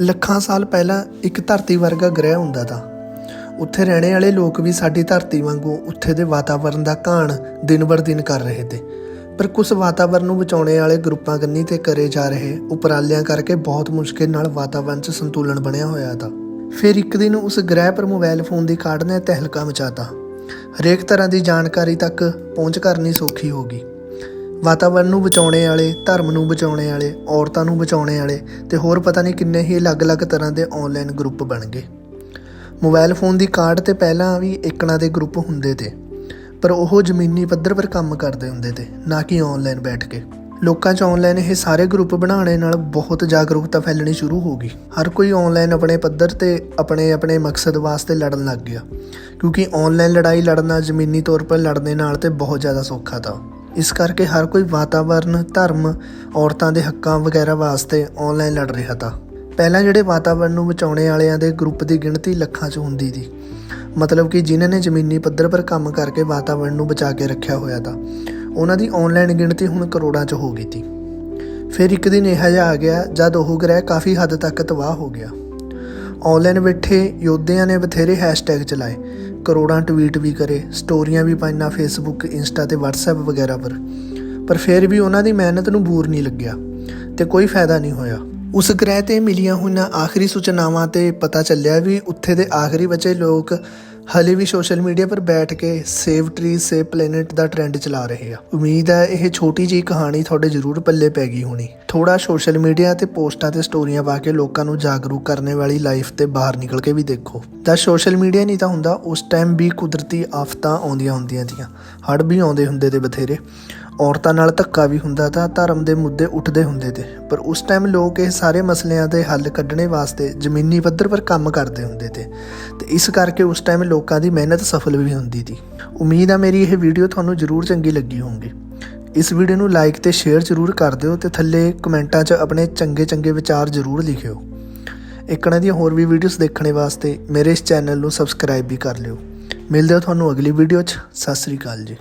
ਲੱਖਾਂ ਸਾਲ ਪਹਿਲਾਂ ਇੱਕ ਧਰਤੀ ਵਰਗਾ ਗ੍ਰਹਿ ਹੁੰਦਾ ਤਾ। ਉੱਥੇ ਰਹਿਣੇ ਵਾਲੇ ਲੋਕ ਵੀ ਸਾਡੀ ਧਰਤੀ ਵਾਂਗੂ ਉੱਥੇ ਦੇ ਵਾਤਾਵਰਣ ਦਾ ਘਾਣ ਦਿਨ ਬਰ ਦਿਨ ਕਰ ਰਹੇ ਤੇ। ਪਰ ਕੁਝ ਵਾਤਾਵਰਣ ਨੂੰ ਬਚਾਉਣੇ ਵਾਲੇ ਗਰੁੱਪਾਂ ਕੰਨੀ ਤੇ ਕਰੇ ਜਾ ਰਹੇ ਉਪਰਾਲਿਆਂ ਕਰਕੇ ਬਹੁਤ ਮੁਸ਼ਕਿਲ ਨਾਲ ਵਾਤਾਵਰਣ 'ਚ ਸੰਤੁਲਨ ਬਣਿਆ ਹੋਇਆ ਤਾ। ਫਿਰ ਇੱਕ ਦਿਨ ਉਸ ਗ੍ਰਹਿ ਪਰ ਮੋਬਾਈਲ ਫੋਨ ਦੀ ਕਾਢ ਨੇ ਤਹਿਲਕਾ ਮਚਾਤਾ ਹਰੇਕ ਤਰ੍ਹਾਂ ਦੀ ਜਾਣਕਾਰੀ ਤੱਕ ਪਹੁੰਚ ਕਰਨੀ ਸੌਖੀ ਹੋ ਗਈ। ਵਾਤਾਵਰਣ ਨੂੰ ਬਚਾਉਣੇ ਵਾਲੇ, ਧਰਮ ਨੂੰ ਬਚਾਉਣੇ ਵਾਲੇ, ਔਰਤਾਂ ਨੂੰ ਬਚਾਉਣੇ ਵਾਲੇ ਤੇ ਹੋਰ ਪਤਾ ਨਹੀਂ ਕਿੰਨੇ ਹੀ ਅਲੱਗ-ਅਲੱਗ ਤਰ੍ਹਾਂ ਦੇ ਆਨਲਾਈਨ ਗਰੁੱਪ ਬਣ ਗਏ। ਮੋਬਾਈਲ ਫੋਨ ਦੀ ਕਾਰਡ ਤੇ ਪਹਿਲਾਂ ਵੀ ਇੱਕਣਾ ਦੇ ਗਰੁੱਪ ਹੁੰਦੇ ਤੇ, ਪਰ ਉਹ ਜ਼ਮੀਨੀ ਪੱਧਰ ਪਰ ਕੰਮ ਕਰਦੇ ਹੁੰਦੇ ਤੇ, ਨਾ ਕਿ ਆਨਲਾਈਨ ਬੈਠ ਕੇ। ਲੋਕਾਂ 'ਚ ਆਨਲਾਈਨ ਇਹ ਸਾਰੇ ਗਰੁੱਪ ਬਣਾਉਣੇ ਨਾਲ ਬਹੁਤ ਜਾਗਰੂਕਤਾ ਫੈਲਣੀ ਸ਼ੁਰੂ ਹੋ ਗਈ। ਹਰ ਕੋਈ ਆਨਲਾਈਨ ਆਪਣੇ ਪੱਧਰ ਤੇ ਆਪਣੇ ਆਪਣੇ ਮਕਸਦ ਵਾਸਤੇ ਲੜਨ ਲੱਗ ਗਿਆ, ਕਿਉਂਕਿ ਆਨਲਾਈਨ ਲੜਾਈ ਲੜਨਾ ਜ਼ਮੀਨੀ ਤੌਰ 'ਤੇ ਲੜਨੇ ਨਾਲ ਤੇ ਬਹੁਤ ਜ਼ਿਆਦਾ ਸੌਖਾ ਤਾ। ਇਸ ਕਰਕੇ ਹਰ ਕੋਈ ਵਾਤਾਵਰਨ, ਧਰਮ, ਔਰਤਾਂ ਦੇ ਹੱਕਾਂ ਵਗੈਰਾ ਵਾਸਤੇ ਆਨਲਾਈਨ ਲੜ ਰਿਹਾ ਤਾ। ਪਹਿਲਾਂ ਜਿਹੜੇ ਵਾਤਾਵਰਨ ਨੂੰ ਬਚਾਉਣੇ ਵਾਲਿਆਂ ਦੇ ਗਰੁੱਪ ਦੀ ਗਿਣਤੀ ਲੱਖਾਂ 'ਚ ਹੁੰਦੀ ਸੀ। ਮਤਲਬ ਕਿ ਜਿਨ੍ਹਾਂ ਨੇ ਜ਼ਮੀਨੀ ਪੱਧਰ ਪਰ ਕੰਮ ਕਰਕੇ ਵਾਤਾਵਰਨ ਨੂੰ ਬਚਾ ਕੇ ਰੱਖਿਆ ਹੋਇਆ ਤਾ। ਉਹਨਾਂ ਦੀ ਆਨਲਾਈਨ ਗਿਣਤੀ ਹੁਣ ਕਰੋੜਾਂ 'ਚ ਹੋ ਗਈ ਤੀ। ਫਿਰ ਇੱਕ ਦਿਨ ਇਹ ਜਿਹਾ ਆ ਗਿਆ ਜਦ ਉਹ ਗ੍ਰਹਿ ਕਾਫੀ ਹੱਦ ਤੱਕ ਤਬਾਹ ਹੋ ਗਿਆ। ਆਨਲਾਈਨ ਬੈਠੇ ਯੋਧਿਆਂ ਨੇ ਬਥੇਰੇ ਹੈਸ਼ਟੈਗ ਚਲਾਏ। ਕਰੋੜਾਂ ਟਵੀਟ ਵੀ ਕਰੇ ਸਟੋਰੀਆਂ ਵੀ ਪਾਈਆਂ ਫੇਸਬੁੱਕ ਇੰਸਟਾ ਤੇ WhatsApp ਵਗੈਰਾ ਪਰ। ਪਰ ਫਿਰ ਵੀ ਉਹਨਾਂ ਦੀ ਮਿਹਨਤ ਨੂੰ ਬੂਰ ਨਹੀਂ ਲੱਗਿਆ ਤੇ ਕੋਈ ਫਾਇਦਾ ਨਹੀਂ ਹੋਇਆ। ਉਸ ਗ੍ਰਹਿ ਤੇ ਮਿਲੀਆਂ ਹੋਈਆਂ ਆਖਰੀ ਸੂਚਨਾਵਾਂ ਤੇ ਪਤਾ ਚੱਲਿਆ ਵੀ ਉੱਥੇ ਦੇ ਆਖਰੀ ਬਚੇ ਲੋਕ ਹਲੇ ਵੀ ਸੋਸ਼ਲ ਮੀਡੀਆ ਪਰ ਬੈਠ ਕੇ ਸੇਵ ਟ੍ਰੀ ਸੇਵ ਪਲੈਨਟ ਦਾ ਟ੍ਰੈਂਡ ਚਲਾ ਰਹੇ ਆ। ਉਮੀਦ ਹੈ ਇਹ ਛੋਟੀ ਜਿਹੀ ਕਹਾਣੀ ਤੁਹਾਡੇ ਜ਼ਰੂਰ ਪੱਲੇ ਪੈ ਗਈ ਹੋਣੀ। ਥੋੜਾ ਸੋਸ਼ਲ ਮੀਡੀਆ ਤੇ ਪੋਸਟਾਂ ਤੇ ਸਟੋਰੀਆਂ ਪਾ ਕੇ ਲੋਕਾਂ ਨੂੰ ਜਾਗਰੂਕ ਕਰਨ ਵਾਲੀ ਲਾਈਫ ਤੇ ਬਾਹਰ ਨਿਕਲ ਕੇ ਵੀ ਦੇਖੋ। ਜਦ ਸੋਸ਼ਲ ਮੀਡੀਆ ਨਹੀਂ ਤਾਂ ਹੁੰਦਾ, ਉਸ ਟਾਈਮ ਵੀ ਕੁਦਰਤੀ ਆਫਤਾਂ ਆਉਂਦੀਆਂ ਹੁੰਦੀਆਂ ਦੀਆਂ ਹੜ੍ਹ ਵੀ ਆਉਂਦੇ ਹੁੰਦੇ ਤੇ ਬਥੇਰੇ। ਔਰਤਾਂ ਨਾਲ ਧੱਕਾ ਵੀ ਹੁੰਦਾ ਤਾਂ ਧਰਮ ਦੇ ਮੁੱਦੇ ਉੱਠਦੇ ਹੁੰਦੇ ਤੇ। ਪਰ ਉਸ ਟਾਈਮ ਲੋਕ ਇਹ ਸਾਰੇ ਮਸਲਿਆਂ ਦੇ ਹੱਲ ਕੱਢਣੇ ਵਾਸਤੇ ਜ਼ਮੀਨੀ ਪੱਧਰ ਪਰ ਕੰਮ ਕਰਦੇ ਹੁੰਦੇ ਤੇ। ਤੇ ਇਸ ਕਰਕੇ ਉਸ ਟਾਈਮ ਲੋਕਾਂ ਦੀ ਮਿਹਨਤ ਸਫਲ ਵੀ ਹੁੰਦੀ ਸੀ ਉਮੀਦ ਆ ਮੇਰੀ ਇਹ ਵੀਡੀਓ ਤੁਹਾਨੂੰ ਜ਼ਰੂਰ ਚੰਗੀ ਲੱਗੀ ਹੋਊਗੀ। ਇਸ ਵੀਡੀਓ ਨੂੰ ਲਾਈਕ ਤੇ ਸ਼ੇਅਰ ਜ਼ਰੂਰ ਕਰ ਦਿਓ ਤੇ ਥੱਲੇ ਕਮੈਂਟਾਂ 'ਚ ਆਪਣੇ ਚੰਗੇ ਚੰਗੇ ਵਿਚਾਰ ਜ਼ਰੂਰ ਲਿਖਿਓ। ਇੱਕਣਾ ਦੀਆਂ ਹੋਰ ਵੀ ਵੀਡੀਓਜ਼ ਦੇਖਣੇ ਵਾਸਤੇ ਮੇਰੇ ਇਸ ਚੈਨਲ ਨੂੰ ਸਬਸਕ੍ਰਾਈਬ ਵੀ ਕਰ ਲਿਓ। ਮਿਲਦੇ ਹਾਂ ਤੁਹਾਨੂੰ ਅਗਲੀ ਵੀਡੀਓ 'ਚ। ਸਤਿ ਸ੍ਰੀ ਅਕਾਲ ਜੀ।